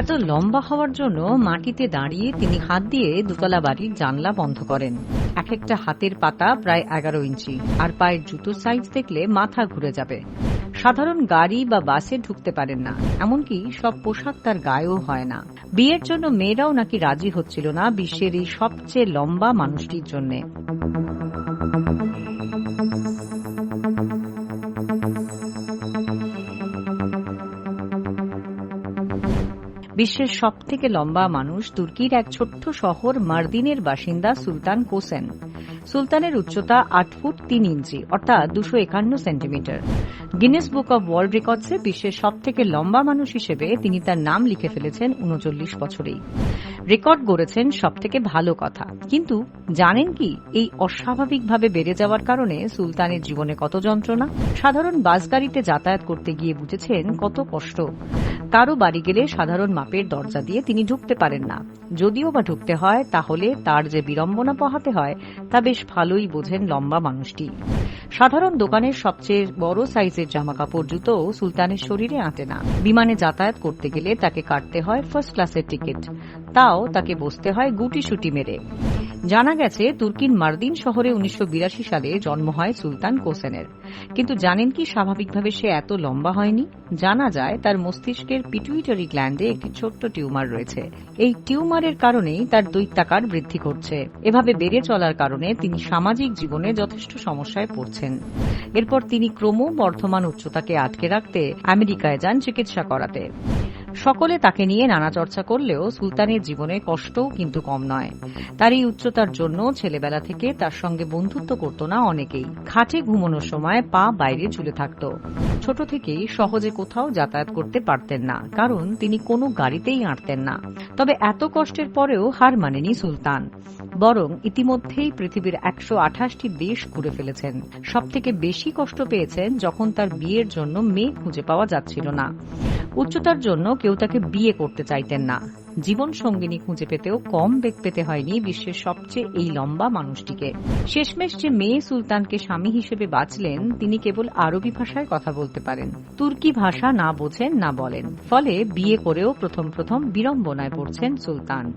এত লম্বা হওয়ার জন্য মাটিতে দাঁড়িয়ে তিনি হাত দিয়ে দোতলা বাড়ির জানলা বন্ধ করেন। এক একটা হাতের পাতা প্রায় এগারো ইঞ্চি, আর পায়ের জুতো সাইজ দেখলে মাথা ঘুরে যাবে। সাধারণ গাড়ি বা বাসে ঢুকতে পারেন না, এমনকি সব পোশাক তার গায়েও হয় না। বিয়ের জন্য মেয়েরাও নাকি রাজি হচ্ছিল না বিশ্বের এই সবচেয়ে লম্বা মানুষটির জন্যে। বিশ্বের সব থেকে লম্বা মানুষ তুর্কির এক ছোট্ট শহর মার্দিনের বাসিন্দা সুলতান কোসেন। সুলতানের উচ্চতা আট ফুট তিন ইঞ্চি, অর্থাৎ দুশো একান্ন centimetre. Guinness book of world রেকর্ডসে বিশ্বের সব থেকে লম্বা মানুষ হিসেবে তিনি তার নাম লিখে ফেলেছেন উনচল্লিশ বছরেই। রেকর্ড গড়েছেন সব থেকে ভালো কথা। কিন্তু জানেন কি, এই অস্বাভাবিকভাবে বেড়ে যাওয়ার কারণে সুলতানের জীবনে কত যন্ত্রণা? সাধারণ বাস গাড়িতে যাতায়াত করতে গিয়ে বুঝেছেন কত কষ্ট। কারও বাড়ি গেলে সাধারণ মাপের দরজা দিয়ে তিনি ঢুকতে পারেন না। যদিও বা ঢুকতে হয়, তাহলে তার যে বিড়ম্বনা পোহাতে হয়, তা বেশ ভালোই বোঝেন লম্বা মানুষটি। সাধারণ দোকানের সবচেয়ে বড় সাইজের জামা কাপড় জুতো সুলতানের শরীরে আঁটে না। বিমানে যাতায়াত করতে গেলে তাকে কাটতে হয় ফার্স্ট ক্লাসের টিকিট। তাও তাকে বসতে হয় গুটি সুটি মেরে। জানা গেছে, তুর্কির মার্দিন শহরে উনিশশো বিরাশি সালে জন্ম হয় সুলতান কোসেনের। কিন্তু জানেন কি স্বাভাবিকভাবে সে এত লম্বা হয়নি? জানা যায় তার মস্তিষ্কের পিটুইটারি গ্ল্যান্ডে একটি ছোট্ট টিউমার রয়েছে। এই টিউমারের কারণেই তার দৈত্যাকার বৃদ্ধি করছে এভাবে বেড়ে চলার কারণে তিনি সামাজিক জীবনে যথেষ্ট সমস্যায় পড়ছেন। এরপর তিনি ক্রম বর্ধমান উচ্চতাকে আটকে রাখতে আমেরিকায় যান চিকিৎসা করাতে। সকলে তাকে নিয়ে নানা চর্চা করলেও সুলতানের জীবনে কষ্টও কিন্তু কম নয়। তার এই উচ্চতার জন্য ছেলেবেলা থেকে তার সঙ্গে বন্ধুত্ব করত না অনেকেই। খাটে ঘুমানোর সময় পা বাইরে ঝুলে থাকত। ছোট থেকেই সহজে কোথাও যাতায়াত করতে পারতেন না, কারণ তিনি কোনো গাড়িতেই আঁটতেন না। তবে এত কষ্টের পরেও হার মানেনি সুলতান। বরং ইতিমধ্যেই পৃথিবীর একশো আঠাশটি দেশ ঘুরে ফেলেছেন। সবথেকে বেশি কষ্ট পেয়েছেন যখন তার বিয়ের জন্য মেয়ে খুঁজে পাওয়া যাচ্ছিল না। উচ্চতার জন্য কেউ তাকে বিয়ে করতে চাইতেন না। জীবন সঙ্গিনী খুঁজে পেতেও কম বেগ পেতে হয়নি বিশ্বের সবচেয়ে এই লম্বা মানুষটিকে। শেষমেশ যে মেয়ে সুলতানকে স্বামী হিসেবে বাঁচলেন, তিনি কেবল আরবি ভাষায় কথা বলতে পারেন। তুর্কি ভাষা না বোঝেন, না বলেন। ফলে বিয়ে করেও প্রথম প্রথম বিড়ম্বনায় পড়ছেন সুলতান।